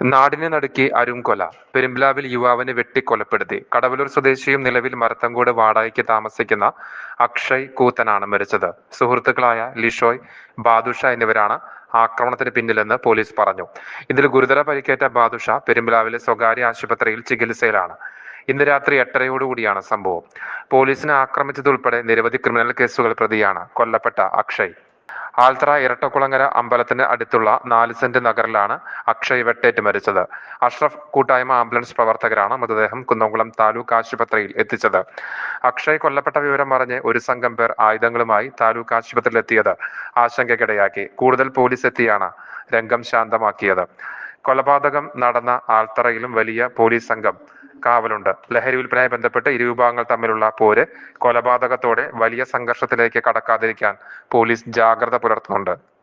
നാടിനെ നടുക്കി അരുംകൊല. പെരുമ്പിലാവിൽ യുവാവിനെ വെട്ടിക്കൊലപ്പെടുത്തി. കടവലൂർ സ്വദേശിയും നിലവിൽ മരത്തങ്കോട് വാടകയ്ക്ക് താമസിക്കുന്ന അക്ഷയ് കൂത്തനാണ് മരിച്ചത്. സുഹൃത്തുക്കളായ ലിഷോയ് ബാദുഷ എന്നിവരാണ് ആക്രമണത്തിന് പിന്നിലെന്ന് പോലീസ് പറഞ്ഞു. ഇതിൽ ഗുരുതര പരിക്കേറ്റ ബാദുഷ പെരുമ്പിലാവിലെ സ്വകാര്യ ആശുപത്രിയിൽ ചികിത്സയിലാണ്. ഇന്ന് രാത്രി എട്ടരയോടുകൂടിയാണ് സംഭവം. പോലീസിനെ ആക്രമിച്ചതുൾപ്പെടെ നിരവധി ക്രിമിനൽ കേസുകൾ പ്രതിയാണ് കൊല്ലപ്പെട്ട അക്ഷയ്. ആൽത്തറ ഇരട്ടക്കുളങ്ങര അമ്പലത്തിന് അടുത്തുള്ള നാല് സെന്റ് നഗറിലാണ് അക്ഷയ് വെട്ടേറ്റ് മരിച്ചത്. അഷ്റഫ് കൂട്ടായ്മ ആംബുലൻസ് പ്രവർത്തകരാണ് മൃതദേഹം കുന്നംകുളം താലൂക്ക് ആശുപത്രിയിൽ എത്തിച്ചത്. അക്ഷയ് കൊല്ലപ്പെട്ട വിവരം അറിഞ്ഞ് ഒരു സംഘം പേർ ആയുധങ്ങളുമായി താലൂക്ക് ആശുപത്രിയിൽ എത്തിയത് ആശങ്കയ്ക്കിടയാക്കി. കൂടുതൽ പോലീസ് എത്തിയാണ് രംഗം ശാന്തമാക്കിയത്. കൊലപാതകം നടന്ന ആൽത്തറയിലും വലിയ പോലീസ് സംഘം കാവലുണ്ട്. ലഹരി വിൽപ്പനയുമായി ബന്ധപ്പെട്ട് ഇരു വിഭാഗങ്ങൾ തമ്മിലുള്ള പോര് കൊലപാതകത്തോടെ വലിയ സംഘർഷത്തിലേക്ക് കടക്കാതിരിക്കാൻ പോലീസ് ജാഗ്രത പുലർത്തുന്നുണ്ട്.